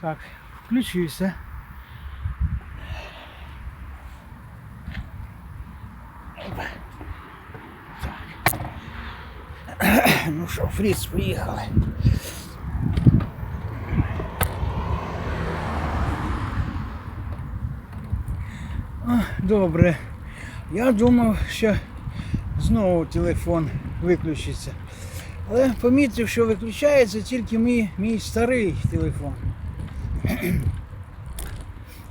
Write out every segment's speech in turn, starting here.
Так, включився. Так. Ну що, Фріц, поїхали. Добре. Я думав, що знову телефон виключиться. Але помітив, що виключається тільки мій, мій старий телефон.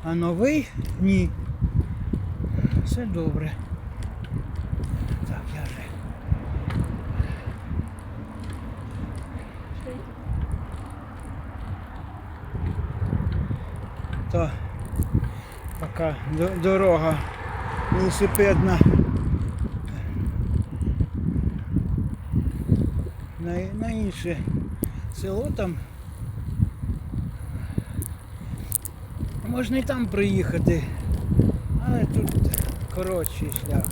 А новий ні. Все добре. Так, я вже. То поки до- дорога велосипедна. На, на інше село там. Можна і там приїхати, але тут коротший шлях.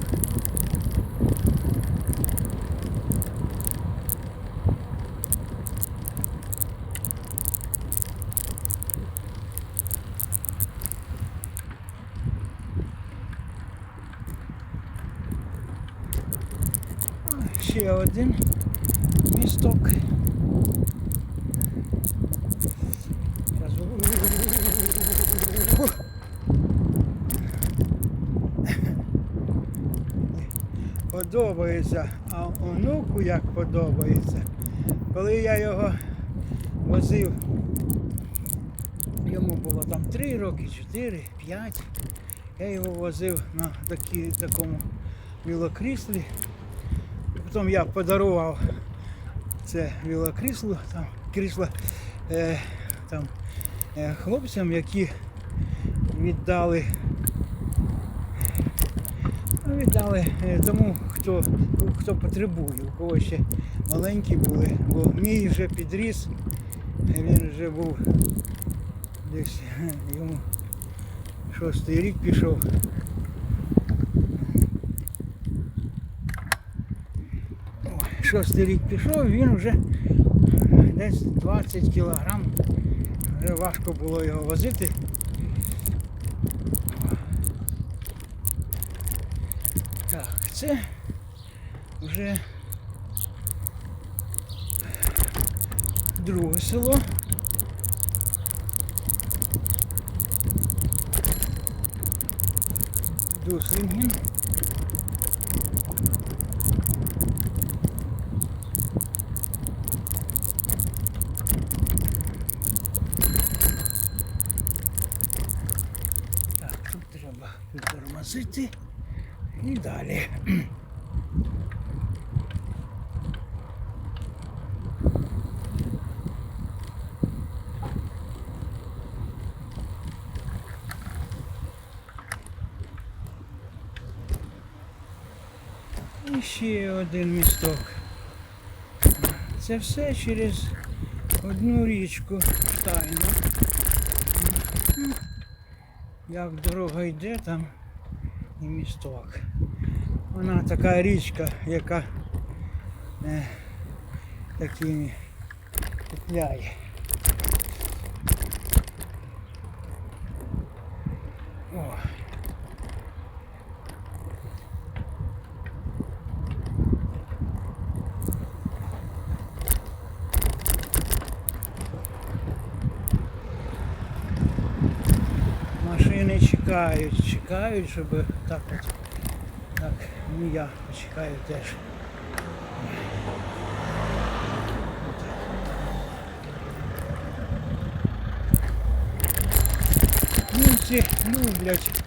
А, Ще один місток. Подобається, а онуку як подобається. Коли я його возив, йому було там 3 роки, 4, 5. Я його возив на такі, такому велокріслі. Потім я подарував це велокрісло, там крісло е, там, е, хлопцям, які віддали, ну, віддали е, тому, хто, хто потребує, у кого ще маленькі були, бо мій вже підріс, е, він вже був десь е, йому шостий рік пішов. Шостий рік пішов, він вже десь 20 кілограм. Вже важко було його возити. це вже друге село. Дуслінгін. Так, тут треба підтормозити І далі. І ще один місток. Це все через одну річку Штайну. Як дорога йде, там і місток. Вона така річка, яка е, такими петляє. О. Чекають, чекають, щоб так от. Ну я почекаю теж. Німці люблять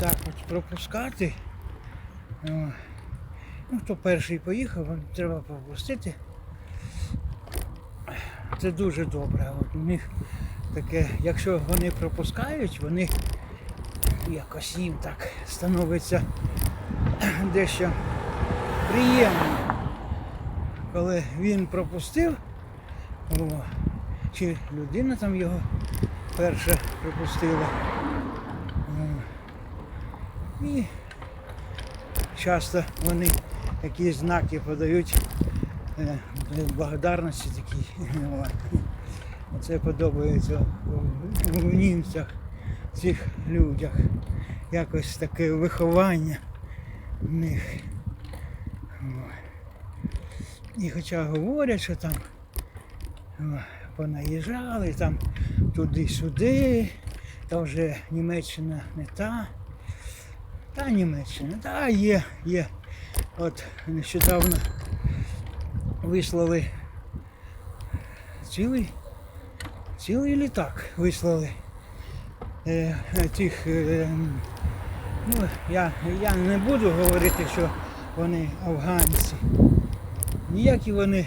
так от пропускати. Ну, хто перший поїхав, треба пропустити. Це дуже добре. От у них таке, якщо вони пропускають, вони якось їм так становиться дещо приємно. Коли він пропустив, о, чи людина там його перша пропустила. О, І часто вони якісь знаки подають е, благодарності такі. Це подобається в німцях, цих людях. Якось таке виховання них. І хоча говорять, що там понаїжджали, там туди-сюди, та вже Німеччина не та. Та Німеччина, та є, є. От нещодавно вислали цілий, цілий літак вислали е, тих. Е, ну, я, я не буду говорити, що вони афганці. Ніякі вони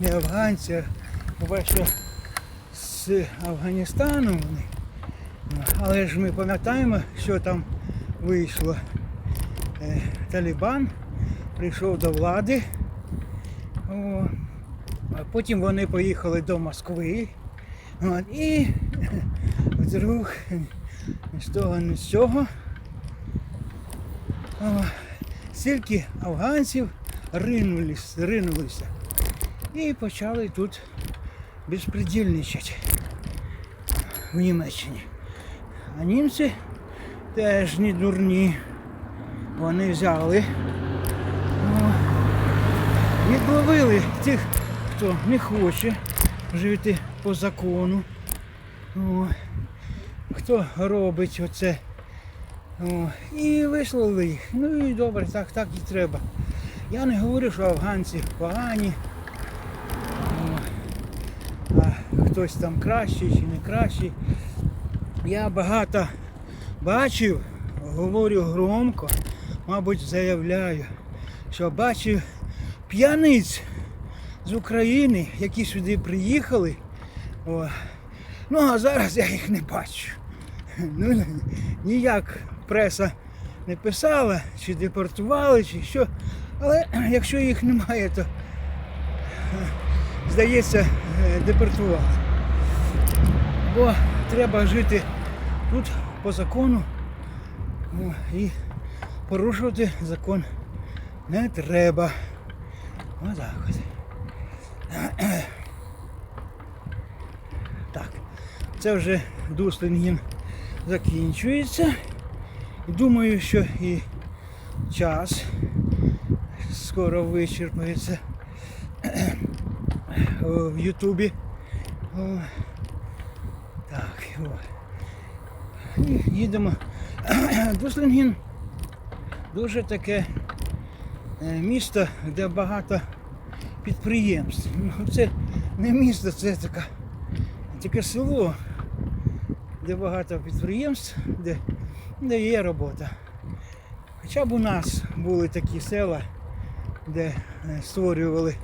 не афганці, а по-перше, з Афганістану вони. Але ж ми пам'ятаємо, що там вийшло. Е, Талібан прийшов до влади. А потім вони поїхали до Москви. І вдруг з того, ні з цього. Стільки афганців ринулись, ринулися і почали тут безпредельничати в Німеччині. А німці теж не дурні. Вони взяли, о, відловили тих, хто не хоче жити по закону. О, хто робить оце. О, і вислали їх. Ну і добре, так, так і треба. Я не говорю, що афганці погані. О, а хтось там кращий чи не кращий. Я багато бачив, говорю громко, мабуть, заявляю, що бачив п'яниць з України, які сюди приїхали. О. Ну а зараз я їх не бачу. Ну, ніяк преса не писала, чи депортували, чи що. Але якщо їх немає, то здається, депортували. Бо треба жити тут по закону і порушувати закон не треба. Отак от. Так, це вже Дуслінгін закінчується. Думаю, що і час скоро вичерпається в Ютубі. Так, о. І їдемо. Дуслінгін дуже таке е, місто, де багато підприємств. Ну, Це не місто, це така, таке село, де багато підприємств, де, де є робота. Хоча б у нас були такі села, де е, створювали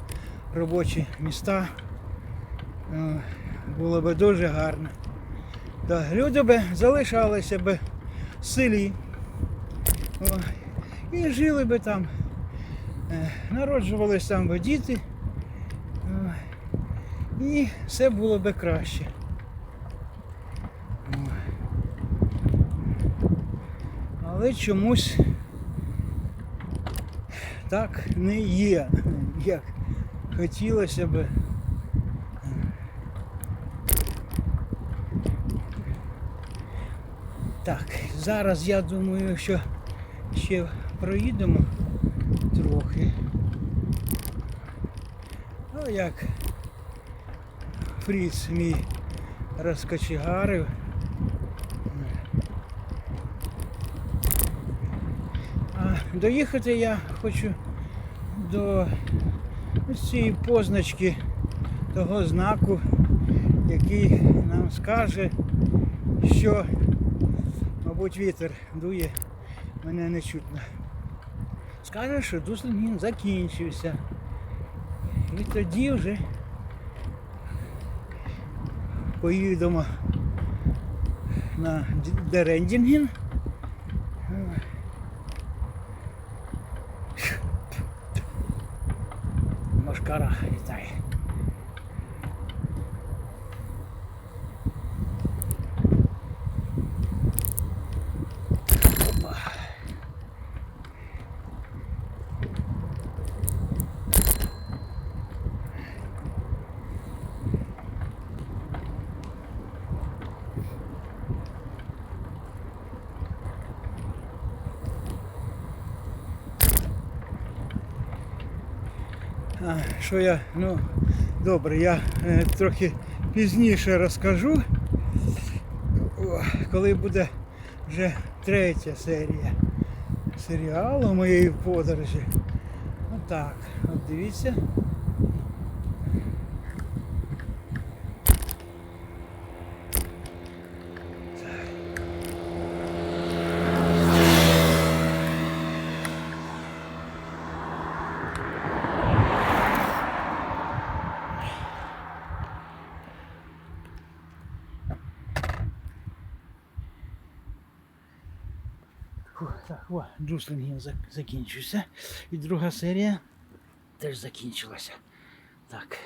робочі міста, е, було б дуже гарно. Та люди б залишалися б в селі і жили би там, е, народжувалися там би діти, і все було би краще. О. Але чомусь так не є, як хотілося би. Так, зараз я думаю, що ще проїдемо трохи. Ну як Фріц мій розкочегарив. А доїхати я хочу до цієї позначки того знаку, який нам скаже, що мабуть вітер дує, мене не чутно. Скаже, що Дуслінгін закінчився. І тоді вже поїдемо на 高的还在。Що я, ну, добре, я е, трохи пізніше розкажу, коли буде вже третя серія серіалу моєї подорожі. Отак, от дивіться. Так, о, Джуслінгів закінчився. І друга серія теж закінчилася. Так,